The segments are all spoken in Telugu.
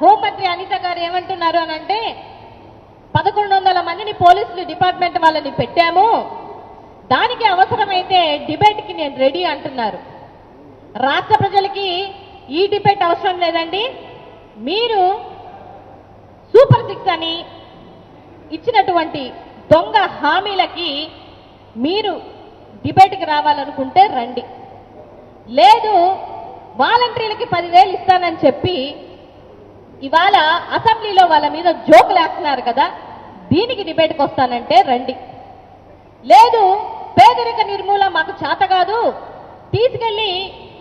హోంమంత్రి అనిత గారు ఏమంటున్నారు అని అంటే పదకొండు వందల మందిని పోలీసులు డిపార్ట్మెంట్ వాళ్ళని పెట్టాము. దానికి అవసరమైతే డిబేట్కి నేను రెడీ అంటున్నారు. రాష్ట్ర ప్రజలకి ఈ డిబేట్ అవసరం లేదండి. మీరు సూపర్ సిక్స్ అని ఇచ్చినటువంటి దొంగ హామీలకి మీరు డిబేట్కి రావాలనుకుంటే రండి. లేదు వాలంటీర్లకి పదివేలు ఇస్తానని చెప్పి ఇవాళ అసెంబ్లీలో వాళ్ళ మీద జోకులు వేస్తున్నారు కదా దీనికి డిబేట్కి వస్తానంటే రండి. లేదు పేదరిక నిర్మూలన మాకు చేత కాదు తీసుకెళ్ళి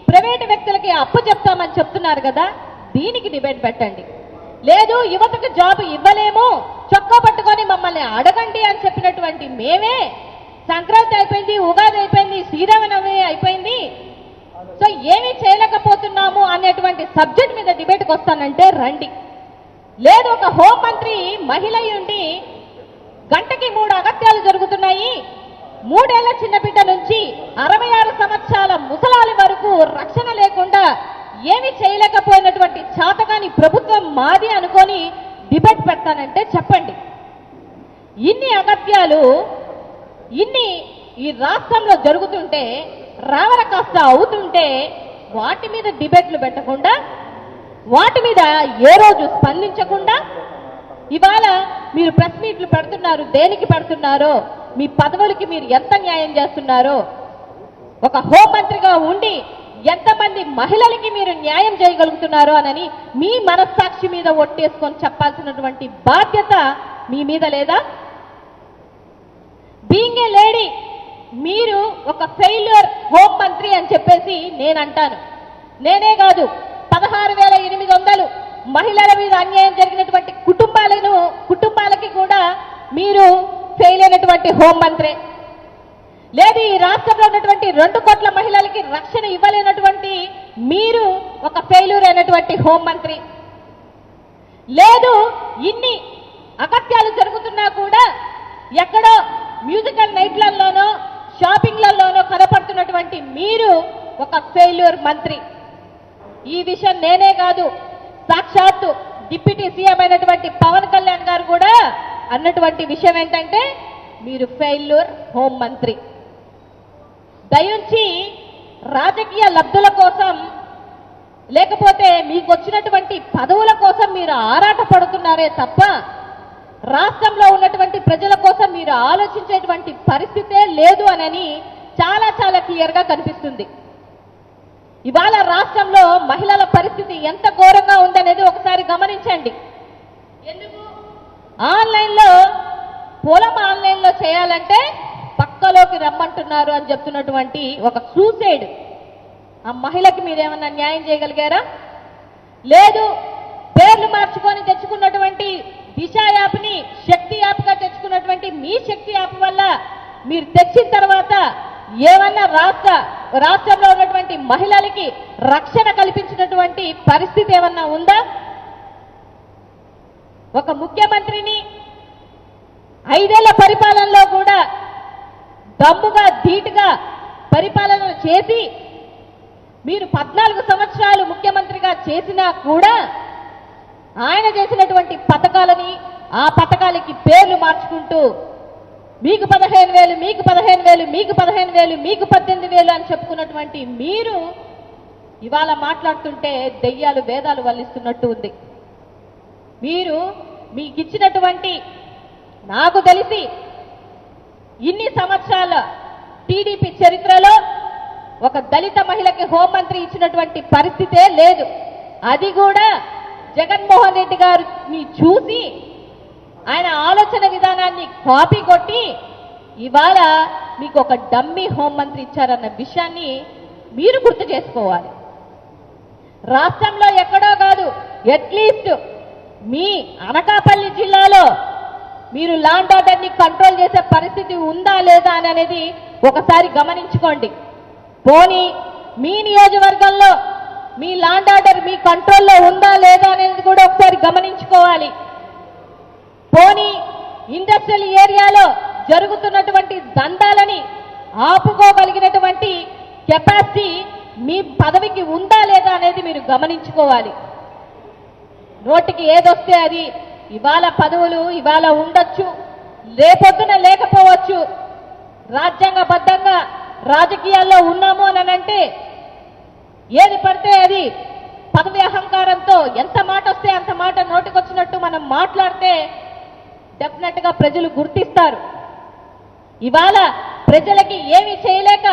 ప్రైవేటు వ్యక్తులకి అప్పు చెప్తామని చెప్తున్నారు కదా దీనికి డిబేట్ పెట్టండి. లేదు యువతకు జాబ్ ఇవ్వలేము చొక్కా పట్టుకొని మమ్మల్ని అడగండి అని చెప్పినటువంటి మేమే సంక్రాంతి అయిపోయింది ఉగాది అయిపోయింది శ్రీరామనవమి అయిపోయింది. సో ఏమీ చేయలేకపోతున్నాము అనేటువంటి సబ్జెక్ట్ మీద డిబేట్కి వస్తానంటే రండి. లేదు ఒక హోంమంత్రి మహిళ ఉండి గంటకి మూడు అగత్యాలు జరుగుతున్నాయి. మూడేళ్ళ చిన్నబిడ్డ నుంచి అరవై ఆరు సంవత్సరాల ముసలాలి వరకు రక్షణ లేకుండా ఏమి చేయలేకపోయినటువంటి చాతగాని ప్రభుత్వం మాది అనుకొని డిబేట్ పెడతానంటే చెప్పండి. ఇన్ని అగత్యాలు ఇన్ని ఈ రాష్ట్రంలో జరుగుతుంటే రావర కాస్త అవుతుంటే వాటి మీద డిబేట్లు పెట్టకుండా వాటి మీద ఏ రోజు స్పందించకుండా ఇవాళ మీరు ప్రెస్ మీట్లు పెడుతున్నారు దేనికి పెడుతున్నారో మీ పదవులకి మీరు ఎంత న్యాయం చేస్తున్నారో ఒక హోంమంత్రిగా ఉండి ఎంతమంది మహిళలకి మీరు న్యాయం చేయగలుగుతున్నారో అనని మీ మనస్సాక్షి మీద ఒట్టేసుకొని చెప్పాల్సినటువంటి బాధ్యత మీ మీద లేదా? బీయింగ్ ఏ లేడీ మీరు ఒక ఫెయిల్యూర్ హోం మంత్రి అని చెప్పేసి నేను అంటాను నేనే కాదు పదహారు వేల ఎనిమిది వందలు మహిళల మీద అన్యాయం జరిగినటువంటి కుటుంబాలను కుటుంబాలకి కూడా మీరు ఫెయిల్ అయినటువంటి మంత్రి. లేదు ఈ రాష్ట్రంలో ఉన్నటువంటి రెండు కోట్ల మహిళలకి రక్షణ ఇవ్వలేనటువంటి మీరు ఒక ఫెయిల్యూర్ అయినటువంటి హోంమంత్రి లేదు ఇన్ని అగత్యాలు జరుగుతున్నా కూడా ఎక్కడో మ్యూజికల్ నైట్లలోనో షాపింగ్లలోనో కనపడుతున్నటువంటి మీరు ఒక ఫెయిల్యూర్ మంత్రి. ఈ విషయం నేనే కాదు సాక్షాత్తు డిప్యూటీ సీఎం అయినటువంటి పవన్ కళ్యాణ్ గారు కూడా అన్నటువంటి విషయం ఏంటంటే మీరు ఫెయిల్యూర్ హోం మంత్రి. దయించి రాజకీయ లబ్ధుల కోసం లేకపోతే మీకు వచ్చినటువంటి పదవుల కోసం మీరు ఆరాట పడుతున్నారే తప్ప రాష్ట్రంలో ఉన్నటువంటి ప్రజల కోసం మీరు ఆలోచించేటువంటి పరిస్థితే లేదు అనని చాలా చాలా క్లియర్గా కనిపిస్తుంది. ఇవాళ రాష్ట్రంలో మహిళల పరిస్థితి ఎంత ఘోరంగా ఉందనేది ఒకసారి గమనించండి. ఎందుకు? ఆన్లైన్లో పొలం ఆన్లైన్లో చేయాలంటే పక్కలోకి రమ్మంటున్నారు అని చెప్తున్నటువంటి ఒక సూసైడ్. ఆ మహిళకి మీరేమన్నా న్యాయం చేయగలిగారా? లేదు పేర్లు మార్చుకొని తెచ్చుకున్నటువంటి దిశ యాప్ని శక్తి యాప్గా తెచ్చుకున్నటువంటి మీ శక్తి యాప్ వల్ల మీరు తెచ్చిన తర్వాత ఏమన్నా రాష్ట్ర రాష్ట్రంలో ఉన్నటువంటి మహిళలకి రక్షణ కల్పించినటువంటి పరిస్థితి ఏమన్నా ఉందా? ఒక ముఖ్యమంత్రిని ఐదేళ్ళ పరిపాలనలో కూడా దమ్ముగా ధీటుగా పరిపాలన చేసి మీరు పద్నాలుగు సంవత్సరాలు ముఖ్యమంత్రిగా చేసినా కూడా ఆయన చేసినటువంటి పథకాలని ఆ పథకాలకి పేర్లు మార్చుకుంటూ మీకు పదిహేను వేలు మీకు పదిహేను వేలు మీకు పదిహేను వేలు మీకు పద్దెనిమిది వేలు అని చెప్పుకున్నటువంటి మీరు ఇవాళ మాట్లాడుతుంటే దెయ్యాలు వేదాలు వల్లిస్తున్నట్టు ఉంది. మీరు మీకు ఇచ్చినటువంటి నాకు తెలిసి ఇన్ని సంవత్సరాల టీడీపీ చరిత్రలో ఒక దళిత మహిళకి హోంమంత్రి ఇచ్చినటువంటి పరిస్థితే లేదు. అది కూడా జగన్మోహన్ రెడ్డి గారిని చూసి ఆయన ఆలోచన విధానాన్ని కాపీ కొట్టి ఇవాళ మీకు ఒక డమ్మీ హోంమంత్రి ఇచ్చారన్న విషయాన్ని మీరు గుర్తు చేసుకోవాలి. రాష్ట్రంలో ఎక్కడో కాదు అట్లీస్ట్ మీ అనకాపల్లి జిల్లాలో మీరు లాండ్ ఆర్డర్ని కంట్రోల్ చేసే పరిస్థితి ఉందా లేదా అని అనేది ఒకసారి గమనించుకోండి. పోనీ మీ నియోజకవర్గంలో మీ లాండ్ ఆర్డర్ మీ కంట్రోల్లో ఉందా లేదా అనేది కూడా ఒకసారి గమనించుకోవాలి. పోనీ ఇండస్ట్రియల్ ఏరియాలో జరుగుతున్నటువంటి దందాలని ఆపుకోగలిగినటువంటి కెపాసిటీ మీ పదవికి ఉందా లేదా అనేది మీరు గమనించుకోవాలి. నోటికి ఏదొస్తే అది ఇవాళ పదవులు ఇవాళ ఉండొచ్చు రేపొద్దున లేకపోవచ్చు. రాజ్యాంగబద్ధంగా రాజకీయాల్లో ఉన్నాము అని అంటే ఏది పడితే అది పదవి అహంకారంతో ఎంత మాట వస్తే అంత మాట నోటికొచ్చినట్టు మనం మాట్లాడితే డెఫినెట్గా ప్రజలు గుర్తిస్తారు. ఇవాళ ప్రజలకి ఏమి చేయలేక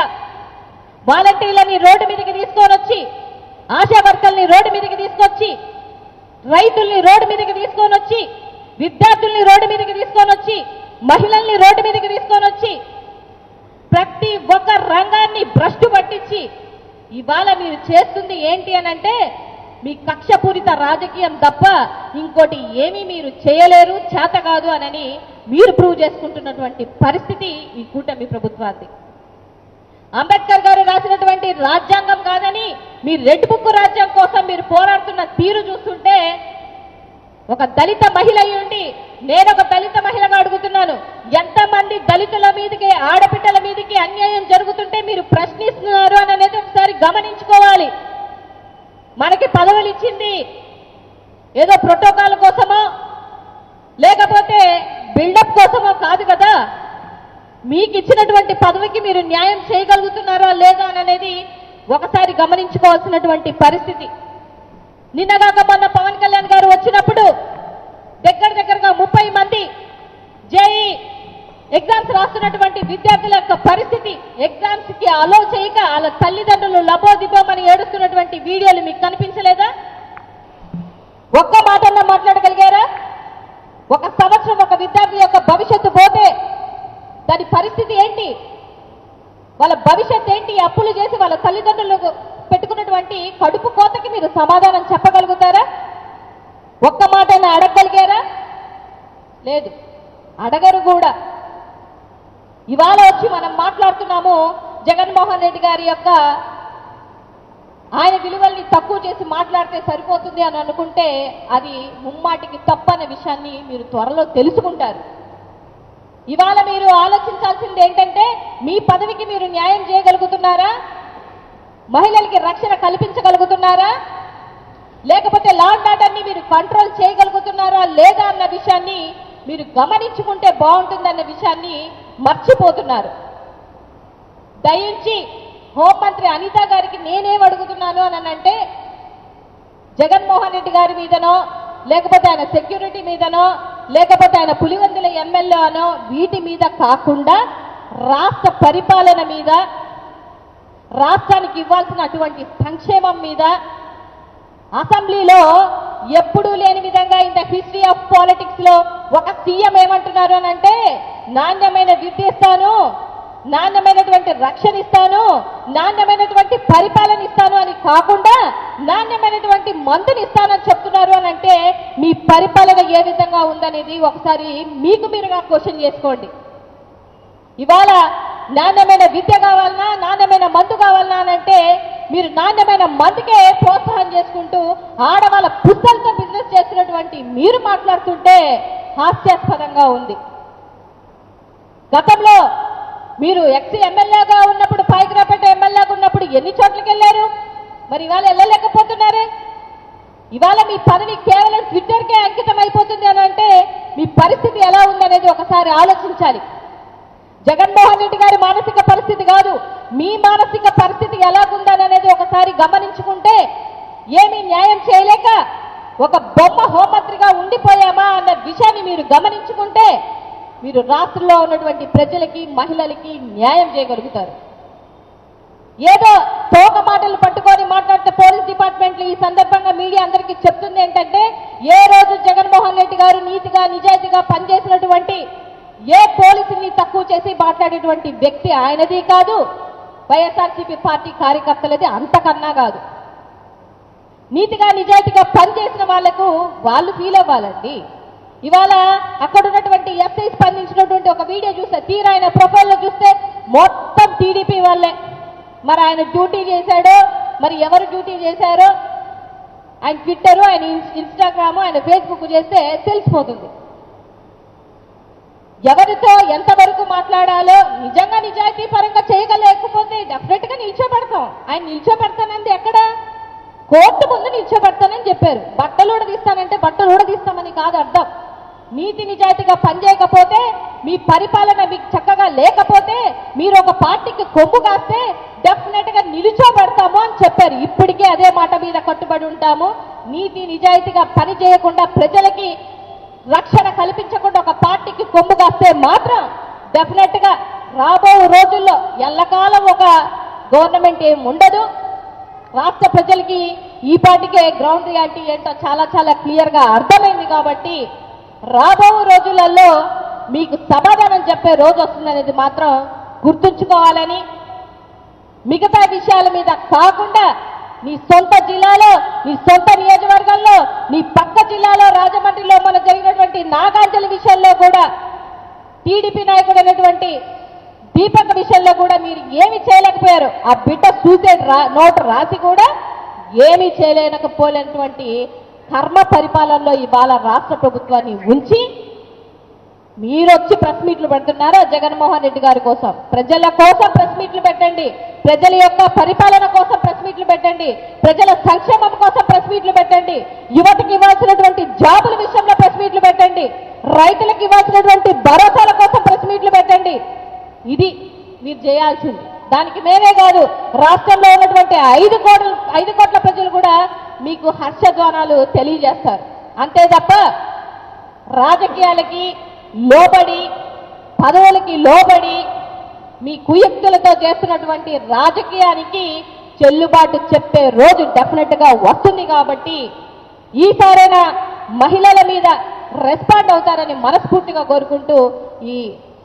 వాలంటీర్లని రోడ్డు మీదకి తీసుకొని వచ్చి ఆశా వర్కర్ని రోడ్డు మీదకి తీసుకొచ్చి రైతుల్ని రోడ్డు మీదకి తీసుకొని వచ్చి విద్యార్థుల్ని రోడ్డు మీదకి తీసుకొని వచ్చి మహిళల్ని రోడ్డు మీదకి తీసుకొని వచ్చి ప్రతి ఒక్క రంగాన్ని భ్రష్టు పట్టించి ఇవాళ మీరు చేస్తుంది ఏంటి అని అంటే మీ కక్షపూరిత రాజకీయం తప్ప ఇంకోటి ఏమీ మీరు చేయలేరు చేత కాదు అనని మీరు ప్రూవ్ చేసుకుంటున్నటువంటి పరిస్థితి ఈ కూటమి ప్రభుత్వాన్ని అంబేద్కర్ గారు రాసినటువంటి రాజ్యాంగం కాదని మీ రెడ్ బుక్ రాజ్యం కోసం మీరు పోరాడుతున్న తీరు చూస్తుంటే ఒక దళిత మహిళ అయ్యుండి నేను ఒక దళిత మహిళగా అడుగుతున్నాను. ఎంతమంది దళితుల మీదకి ఆడపిట్టల మీదకి అన్యాయం జరుగుతుంటే మీరు ప్రశ్నిస్తున్నారు అని అనేది ఒకసారి గమనించుకోవాలి. మనకి పదవులు ఇచ్చింది ఏదో ప్రోటోకాల్ కోసమో లేకపోతే బిల్డప్ కోసమో కాదు కదా. మీకు ఇచ్చినటువంటి పదవికి మీరు న్యాయం చేయగలుగుతున్నారా లేదా అని అనేది ఒకసారి గమనించుకోవాల్సినటువంటి పరిస్థితి. నిన్నగాక మొన్న పవన్ కళ్యాణ్ గారు వచ్చినప్పుడు దగ్గర దగ్గరగా ముప్పై మంది జేఈ ఎగ్జామ్స్ రాస్తున్నటువంటి విద్యార్థుల యొక్క పరిస్థితి ఎగ్జామ్స్కి అలో చేయక వాళ్ళ తల్లిదండ్రులు లబోదిబోమని ఏడుస్తున్నటువంటి వీడియోలు మీకు కనిపించలేదా? ఒక్క మాటన్నా మాట్లాడగలిగారా? ఒక సంవత్సరం ఒక విద్యార్థి యొక్క భవిష్యత్తు పోతే దాని పరిస్థితి ఏంటి? వాళ్ళ భవిష్యత్ ఏంటి? అప్పులు చేసి వాళ్ళ తల్లిదండ్రులు పెట్టుకున్నటువంటి కడుపు కోతకి మీరు సమాధానం చెప్పగలుగుతారా? ఒక్క మాటైనా అడగగలిగారా? లేదు. అడగరు కూడా. ఇవాళ వచ్చి మనం మాట్లాడుతున్నాము జగన్మోహన్ రెడ్డి గారి యొక్క ఆయన విలువల్ని తక్కువ చేసి మాట్లాడితే సరిపోతుంది అని అనుకుంటే అది ముమ్మాటికి తప్పనే విషయాన్ని మీరు త్వరలో తెలుసుకుంటారు. ఇవాళ మీరు ఆలోచించాల్సింది ఏంటంటే మీ పదవికి మీరు న్యాయం చేయగలుగుతున్నారా? మహిళలకి రక్షణ కల్పించగలుగుతున్నారా? లేకపోతే లా అండ్ ఆర్డర్ని మీరు కంట్రోల్ చేయగలుగుతున్నారా లేదా అన్న విషయాన్ని మీరు గమనించుకుంటే బాగుంటుందన్న విషయాన్ని మర్చిపోతున్నారు. దయించి హోంమంత్రి అనిత గారికి నేనేం అడుగుతున్నాను అని అంటే జగన్మోహన్ రెడ్డి గారి మీదనో లేకపోతే ఆయన సెక్యూరిటీ మీదనో లేకపోతే ఆయన పులివందుల ఎమ్మెల్యే అనో వీటి మీద కాకుండా రాష్ట్ర పరిపాలన మీద రాష్ట్రానికి ఇవ్వాల్సిన అటువంటి సంక్షేమం మీద అసెంబ్లీలో ఎప్పుడూ లేని విధంగా ఇన్ ద హిస్టరీ ఆఫ్ పాలిటిక్స్లో ఒక సీఎం ఏమంటున్నారు అని అంటే నాణ్యమైన విద్య ఇస్తాను నాణ్యమైనటువంటి రక్షణ ఇస్తాను నాణ్యమైనటువంటి పరిపాలన ఇస్తాను అని కాకుండా నాణ్యమైనటువంటి మందుని ఇస్తానని చెప్తున్నారు అని అంటే మీ పరిపాలన ఏ విధంగా ఉందనేది ఒకసారి మీకు మీరుగా క్వశ్చన్ చేసుకోండి. ఇవాళ నాణ్యమైన విద్య కావాలన్నా నాణ్యమైన మందు కావాలన్నా అని అంటే మీరు నాణ్యమైన మందుకే ప్రోత్సాహం చేస్తారు ఆడవాళ్ళ పుస్తలతో బిజినెస్ చేస్తున్నటువంటి మీరు మాట్లాడుతుంటే హాస్యాస్పదంగా ఉంది. గతంలో మీరు ఎక్స్ ఎమ్మెల్యేగా ఉన్నప్పుడు పాయిగ్రాపేట ఎమ్మెల్యేగా ఉన్నప్పుడు ఎన్ని చోట్లకి వెళ్ళారు? మరి ఇవాళ వెళ్ళలేకపోతున్నారే? ఇవాళ మీ పదవి కేవలం ట్విట్టర్కే అంకితం అయిపోతుంది అని అంటే మీ పరిస్థితి ఎలా ఉందనేది ఒకసారి ఆలోచించాలి. జగన్మోహన్ రెడ్డి గారి మానసిక పరిస్థితి కాదు మీ మానసిక పరిస్థితి ఎలాగుందనేది అనేది ఒకసారి గమనించుకుంటే ఏమీ న్యాయం చేయలేక ఒక బొమ్మ హోమంత్రిగా ఉండిపోయామా అన్న విషయాన్ని మీరు గమనించుకుంటే మీరు రాష్ట్రంలో ఉన్నటువంటి ప్రజలకి మహిళలకి న్యాయం చేయగలుగుతారు. ఏదో తోక మాటలు పట్టుకొని మాట్లాడితే పోలీస్ డిపార్ట్మెంట్లు ఈ సందర్భంగా మీడియా అందరికీ చెప్తుంది ఏంటంటే ఏ రోజు జగన్మోహన్ రెడ్డి గారు నీతిగా నిజాయితీగా పనిచేసినటువంటి ఏ పోలీసుని తక్కువ చేసి మాట్లాడేటువంటి వ్యక్తి ఆయనది కాదు వైఎస్ఆర్సీపీ పార్టీ కార్యకర్తలది అంతకన్నా కాదు. నీతిగా నిజాయితీగా పనిచేసిన వాళ్ళకు వాళ్ళు ఫీల్ అవ్వాలండి. ఇవాళ అక్కడ ఉన్నటువంటి ఎస్ఐ స్పందించినటువంటి ఒక వీడియో చూస్తే తీరా ఆయన ప్రొఫైల్లో చూస్తే మొత్తం టీడీపీ వాళ్ళే. మరి ఆయన డ్యూటీ చేశాడో మరి ఎవరు డ్యూటీ చేశారో? ఆయన ట్విట్టర్ ఆయన ఇన్స్టాగ్రామ్ ఆయన ఫేస్బుక్ చేస్తే తెలిసిపోతుంది. ఎవరితో ఎంతవరకు మాట్లాడాలో నిజంగా నిజాయితీ పరంగా చేయగలేకపోతే డెఫినెట్గా నిల్చోబెడతాం. ఆయన నిల్చోబెడతానంది ఎక్కడ? కోర్టు ముందు నిల్చోబెడతానని చెప్పారు. బట్టలు కూడా తీస్తానంటే బట్టలు తీస్తామని కాదు అర్థం. నీతి నిజాయితీగా పనిచేయకపోతే మీ పరిపాలన మీకు చక్కగా లేకపోతే మీరు ఒక పార్టీకి కొమ్ము కాస్తే డెఫినెట్గా నిలుచోబెడతాము అని చెప్పారు. ఇప్పటికే అదే మాట మీద కట్టుబడి ఉంటాము. నీతి నిజాయితీగా పని చేయకుండా ప్రజలకి రక్షణ కల్పించకుండా ఒక పార్టీకి కొమ్ము కాస్తే మాత్రం డెఫినెట్గా రాబో రోజుల్లో ఎల్లకాలం ఒక గవర్నమెంట్ ఏమి ఉండదు. రాష్ట్ర ప్రజలకి ఈ పాటికే గ్రౌండ్ రియాలిటీ ఏంటో చాలా చాలా క్లియర్గా అర్థమైంది కాబట్టి రాబో రోజులలో మీకు సమాధానం చెప్పే రోజు వస్తుందనేది మాత్రం గుర్తుంచుకోవాలని మిగతా విషయాల మీద కాకుండా నీ సొంత జిల్లాలో నీ సొంత నియోజకవర్గంలో నీ పక్క జిల్లాలో రాజమండ్రిలో మన జరిగినటువంటి నాగాంజలి విషయంలో కూడా టీడీపీ నాయకుడు అయినటువంటి దీపక్ విషయంలో కూడా మీరు ఏమి చేయలేకపోయారు? ఆ బిడ్డ సూసైడ్ రా నోట్ రాసి కూడా ఏమీ చేయలేకపోలేనటువంటి కర్మ పరిపాలనలో ఇవాళ రాష్ట్ర ప్రభుత్వాన్ని ఉంచి మీరు వచ్చి ప్రెస్ మీట్లు పెడుతున్నారా జగన్మోహన్ రెడ్డి గారి కోసం? ప్రజల కోసం ప్రెస్ మీట్లు పెట్టండి. ప్రజల యొక్క పరిపాలన కోసం ప్రెస్ మీట్లు పెట్టండి. ప్రజల సంక్షేమం కోసం ప్రెస్ మీట్లు పెట్టండి. యువతకి ఇవ్వాల్సినటువంటి జాబుల విషయంలో ప్రెస్ మీట్లు పెట్టండి. రైతులకు ఇవ్వాల్సినటువంటి భరోసాల కోసం ప్రెస్ మీట్లు పెట్టండి. ఇది మీరు చేయాల్సింది. దానికి మేమే కాదు రాష్ట్రంలో ఉన్నటువంటి ఐదు కోట్ల ఐదు కోట్ల ప్రజలు కూడా మీకు హర్షధ్వానాలు తెలియజేస్తారు. అంతే తప్ప రాజకీయాలకి లోబడి పదవులకి లోబడి మీ కుయుక్తులతో చేస్తున్నటువంటి రాజకీయానికి చెల్లుబాటు చెప్పే రోజు డెఫినెట్గా వస్తుంది కాబట్టి ఈసారైనా మహిళల మీద రెస్పాండ్ అవుతారని మనస్ఫూర్తిగా కోరుకుంటూ ఈ